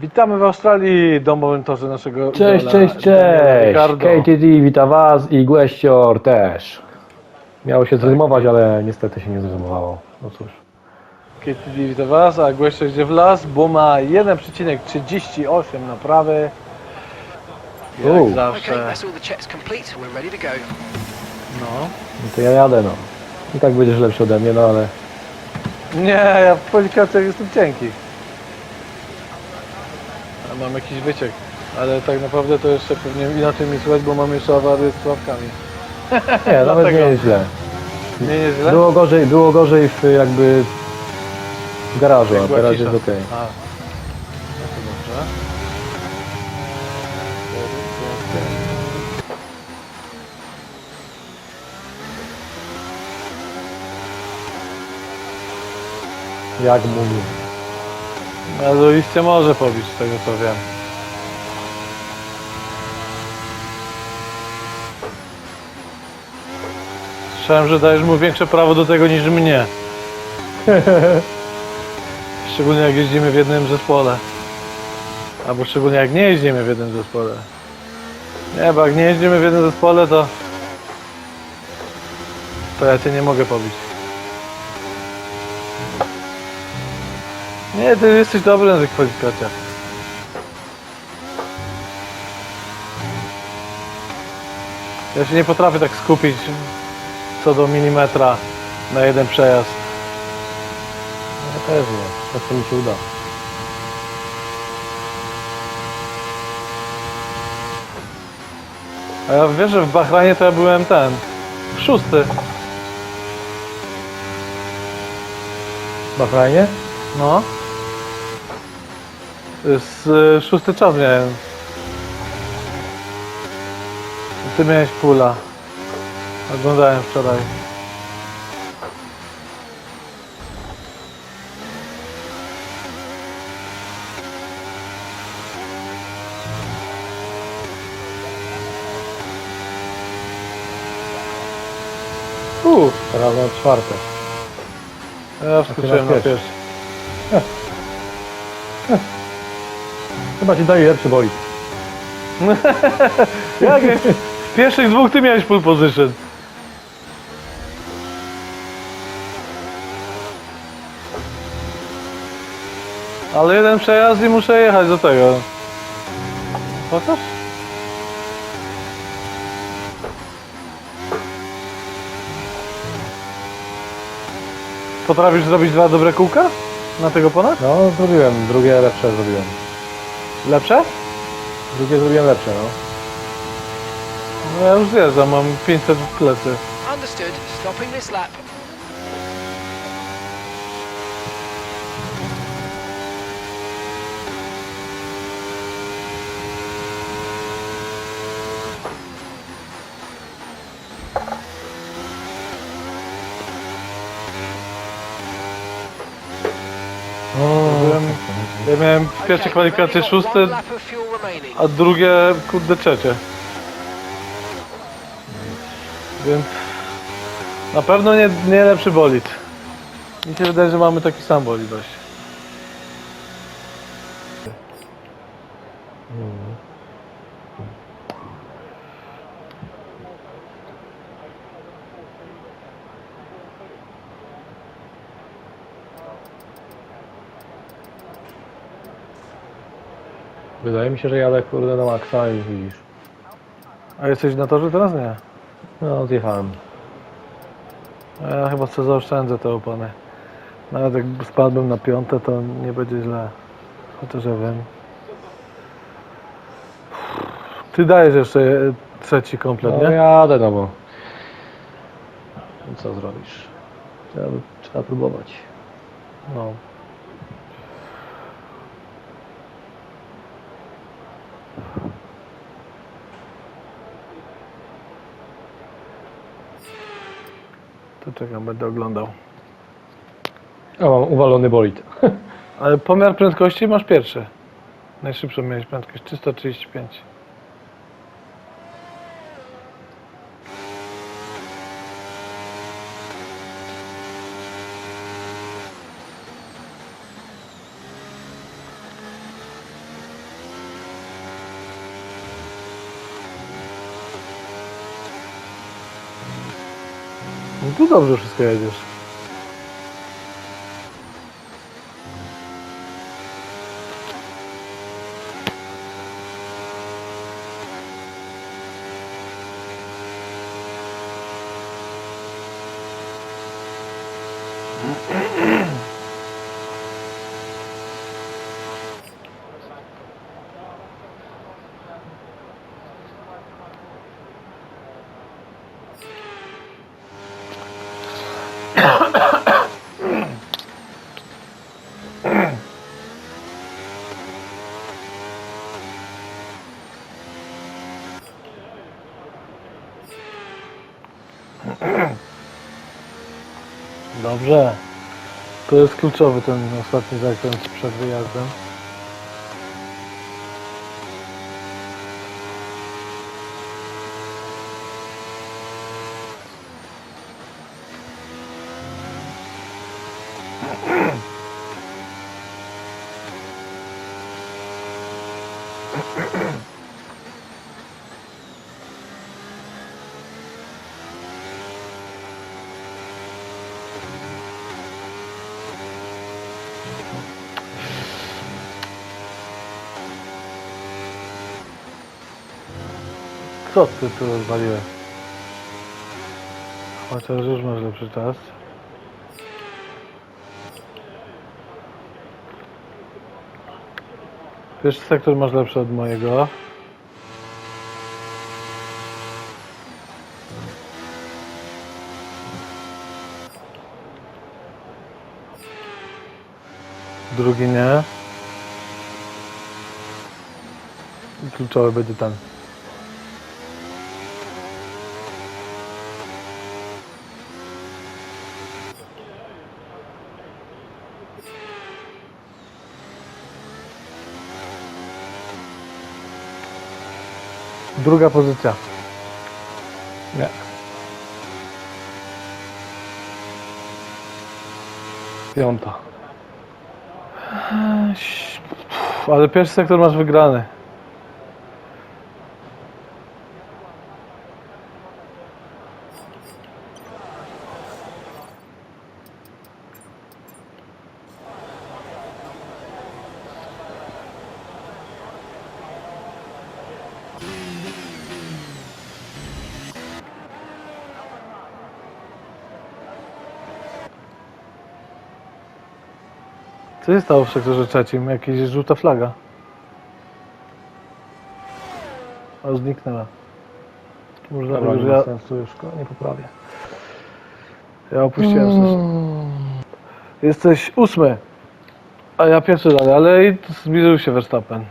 Witamy w Australii, domowym torze naszego Cześć, cześć, cześć! Ricardo. KTD wita Was i Głeścior też. Miało się zrymować, ale niestety się nie zrymowało. No cóż. KTD wita Was, a Głeszczo idzie w las, bo ma 1,38 naprawy. Jak U. Okay, zawsze. that's all the checks complete. We're ready to go. No. No to ja jadę, no. I tak będziesz lepszy ode mnie, no ale... Nie, ja w kwalifikacjach jestem cienki. Mam jakiś wyciek. Ale tak naprawdę to jeszcze pewnie inaczej mi słychać, bo mam jeszcze awarię z ławkami. Nie, nawet Dlatego. nie jest źle. Nie jest źle? Było gorzej, było gorzej w jakby... w garażu, a Była teraz cisza. jest okej. A, no to dobrze. Jak mówił. Ale liście może pobić, z tego co wiem. Słyszałem, że dajesz mu większe prawo do tego niż mnie. Szczególnie jak jeździmy w jednym zespole. Albo szczególnie jak nie jeździmy w jednym zespole. Nie, bo jak nie jeździmy w jednym zespole, to... To ja cię nie mogę pobić. Nie, ty jesteś dobry na tych kwalifikacjach. Ja się nie potrafię tak skupić co do milimetra na jeden przejazd. Ja też nie. Czasem mi się uda. A ja wiesz, że w Bahrajnie to ja byłem ten, szósty. Na fajnie? No. Z y, szósty czas miałem. Ty miałeś pula. Oglądałem wczoraj. U, Teraz na czwarte. ja wskoczyłem na pierwszy. Chyba ci daje lepszy bolid. Jak w pierwszych dwóch ty miałeś full position. Ale jeden przejazd i muszę jechać do tego. Pokaż? Potrafisz zrobić dwa dobre kółka? Na tego ponad? No, zrobiłem. Drugie lepsze zrobiłem. Lepsze? Drugie zrobiłem lepsze, no. No ja już zjeżdżam, mam 500 w plecy. Understood. Stopping this lap. Byłem, ja miałem pierwsze kwalifikacje szóste, a drugie kurde trzecie. Więc na pewno nie, nie lepszy bolid. Mi się wydaje, że mamy taki sam bolid dość. Wydaje mi się, że jadę kurde na maksa i widzisz. A jesteś na torze teraz? Nie. No, zjechałem. A Ja chyba sobie zaoszczędzę te opony. Nawet jak spadłbym na piąte, to nie będzie źle. Chociaż ja wiem. Ty dajesz jeszcze e, trzeci komplet, No nie? jadę, no bo... Co zrobisz? Trzeba, trzeba próbować. No. Czekam, będę oglądał. A mam uwalony bolid. Ale pomiar prędkości masz pierwszy. Najszybszą miałeś prędkość 335. No tu dobrze wszystko jedziesz. Dobrze. To jest kluczowy ten ostatni zakręt przed wyjazdem. Co ty tu rozwaliłeś? Chociaż już masz lepszy czas. Pierwszy sektor masz lepszy od mojego. Drugi nie. Kluczowy będzie ten. Druga pozycja. Nie. Piąta. Ale pierwszy sektor masz wygrany. Co się stało w sektorze trzecim? Jakaś żółta flaga. A zniknęła. Może dlatego, nie że ja, sensu już go, nie poprawię. ja opuściłem sesję. Jesteś ósmy. A ja pierwszy dalej, ale i zbliżył się Verstappen.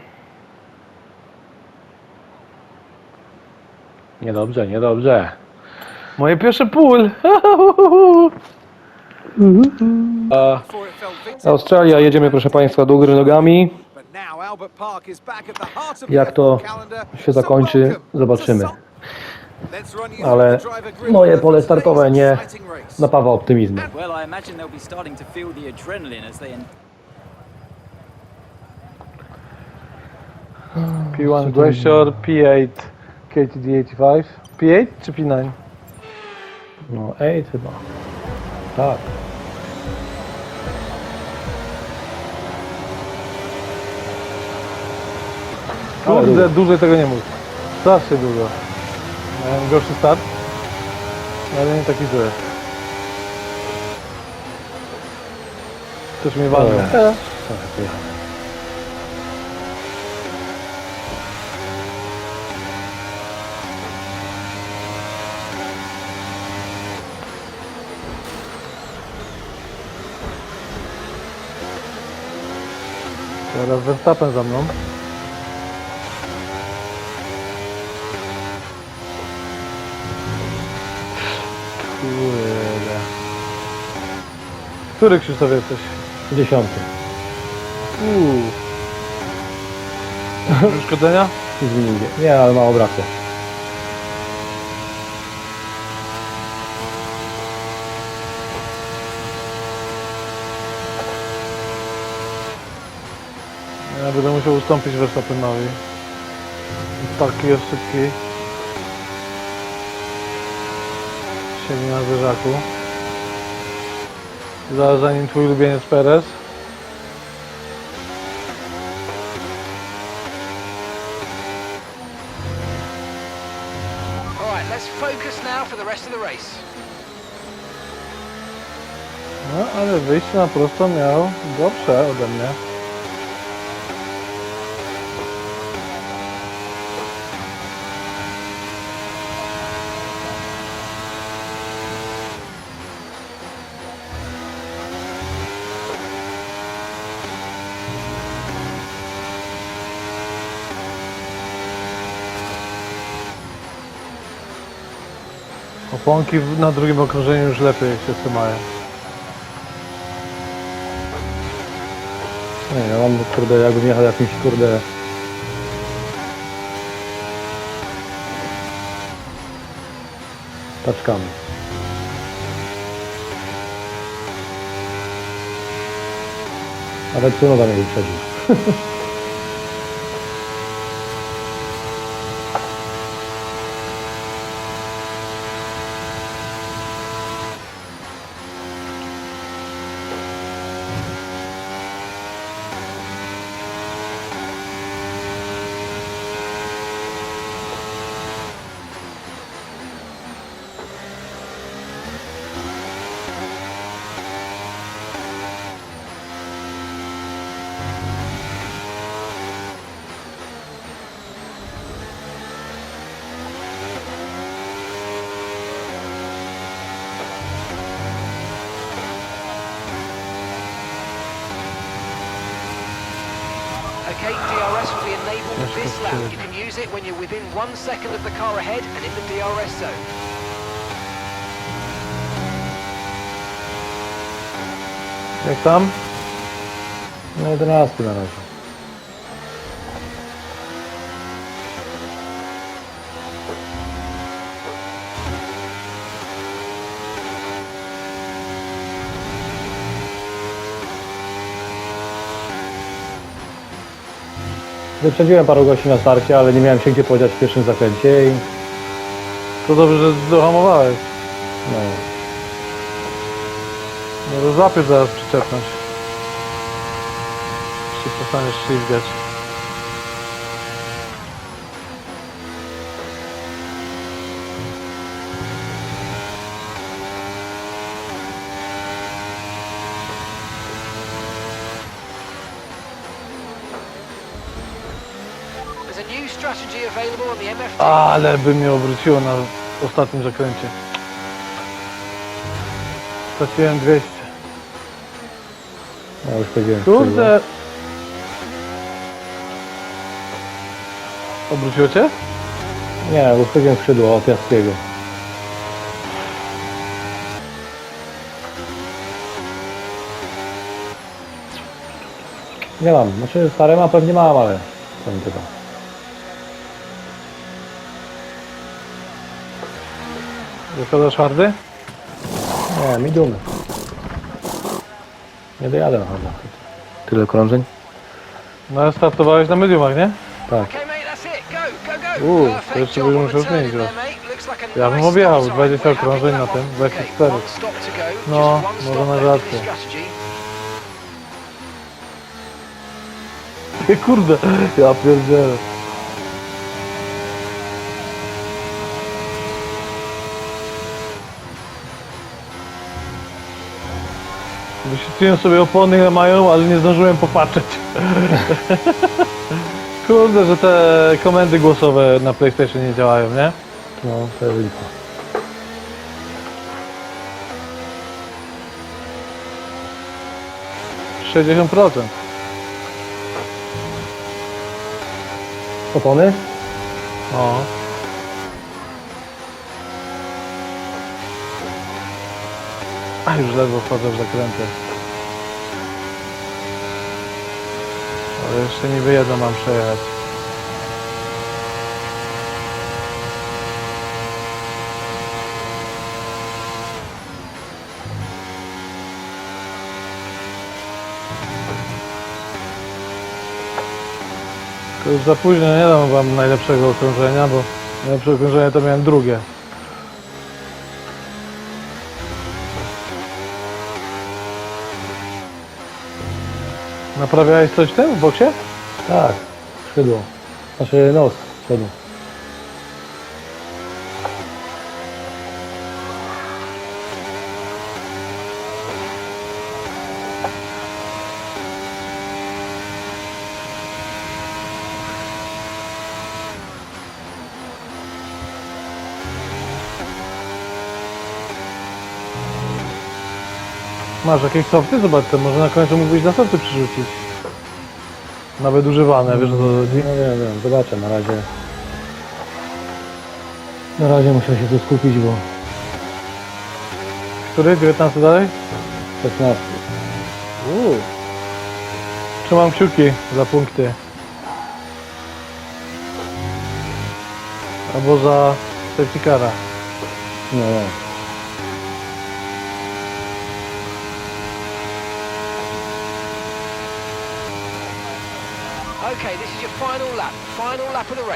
Niedobrze, niedobrze. Moje pierwsze pól! A Australia, jedziemy proszę Państwa do góry nogami. Jak to się zakończy, zobaczymy. Ale moje pole startowe nie napawa optymizmem. Well, I imagine they'll be starting to feel the adrenaline as they en- P1 Glacier, P8 KTD85. P8 czy P9? No, ej, chyba. Tak. Kurde, dłużej tego nie mów. Strasznie długo. Miałem gorszy start, ale nie taki zły. Też mnie walnie. Dobra. E, Tak, Teraz Verstappen za mną. Kurde. Który Krzysztof jesteś? Dziesiąty. Uuu. Uszkodzenia? Nic mi nie idzie. Nie, ale mało brakło. Będę musiał ustąpić Verstappenowi. Taki jest szybki. siedzi na zderzaku. Zaraz za nim twój ulubieniec Perez. Alright, let's focus now for the rest of the race. No, ale wyjście na prosto miał dobrze ode mnie. Oponki w- na drugim okrążeniu już lepiej się trzymają. Nie, ja mam kurde, jakbym jechał jakimś kurde... Taczkami. Nawet Tsunoda mnie wyprzedził. Okay, DRS will be enabled Let's this lap. You can use it when you're within one second of the car ahead and in the DRS zone. Jak tam? No 11 na Wyprzedziłem paru gości na starcie, ale nie miałem się gdzie podziać w pierwszym zakręcie i To dobrze, że dohamowałeś. no, No to złapiesz zaraz przyczepność. Się przestaniesz ślizgać. Ale by mnie obróciło na ostatnim zakręcie. Straciłem 200. ja już powiedziałem. Kurde! Obróciło cię? Nie, ustawiłem skrzydło od Jaskiego. Nie mam, znaczy stare ma pewnie mam, ale co mi tego. Zakładasz hardy? Nie, mi dumy. Nie dojadę na. Tyle krążeń? No ale startowałeś na mediumach, nie? Tak. Uuu, to jeszcze bym musiał zmienić raz. Ja bym objechał stop 20 time. We're happy okrążeń na tym, one. bez Okay, czterech. one stop to go. No, Just one może rzadko. this strategy. Kurde, ja pierdzielę. Wyświetliłem sobie opony ile mają, ale nie zdążyłem popatrzeć. Kurde, że te komendy głosowe na PlayStation nie działają, nie? No, to jest lipa. Sześćdziesiąt procent. Opony? O. A już ledwo wchodzę w zakręty. Ale jeszcze niby jedno mam przejechać. To już za późno, nie dam wam najlepszego okrążenia, bo najlepsze okrążenie to miałem drugie. Naprawiałeś coś w tym, w boksie? Tak, skrzydło. Znaczy nos skrzydło. Masz jakieś softy? Zobacz, to może na końcu mógłbyś na softy przerzucić. Nawet używane, wiesz co chodzi? No wiem, wiem, zobaczę na razie. Na razie muszę się tu skupić, bo Który? 19 dalej? 16. Uuu. Trzymam kciuki za punkty. Albo za safety cara. No, no.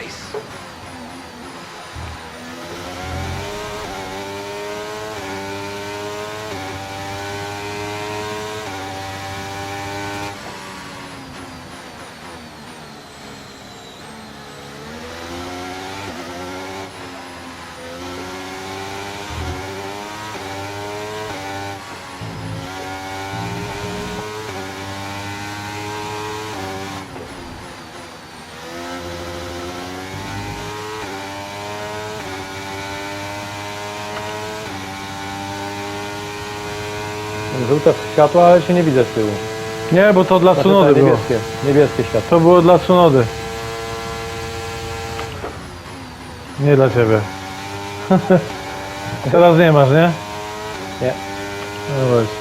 Lap Żółte światła, ale się nie widzę z tyłu. Nie, bo to dla Znaczy, Tsunody te było. niebieskie, niebieskie światła. To było dla Tsunody. Nie dla ciebie. Teraz nie masz, nie? Nie. No weź.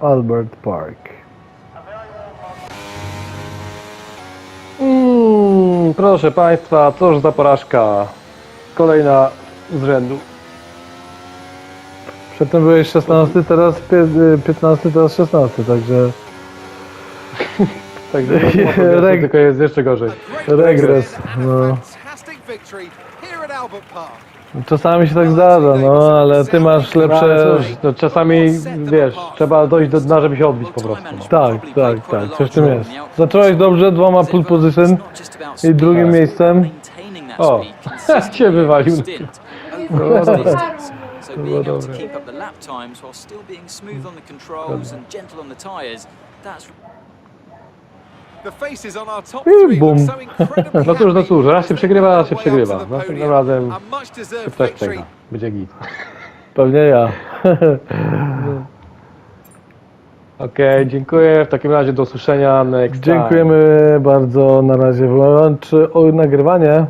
warm welcome. Mm, proszę Państwa, cóż za porażka. Kolejna z rzędu. Przedtem byłeś 16, teraz pie- 15, teraz 16, także Także tylko jest jeszcze gorzej. regres. No. Czasami się tak zdarza, no ale ty masz Ale lepsze. cóż, no, czasami wiesz, trzeba dojść do dna, żeby się odbić po prostu. No. Tak, tak, tak, coś w tym jest. Zacząłeś dobrze, dwoma pole position i drugim miejscem. O, cię wywalił. Dobre. So To being było able to dobre. keep up the lap times while still being smooth on the controls and gentle on the tyres, that's The faces on our top I bum. No cóż, no cóż, raz się przegrywa, raz się przegrywa. Następnym razem też victory przegra. Będzie git. Pewnie ja. Okej, dziękuję. W takim razie do usłyszenia next time. Dziękujemy bardzo. Na razie wyłącz o nagrywanie.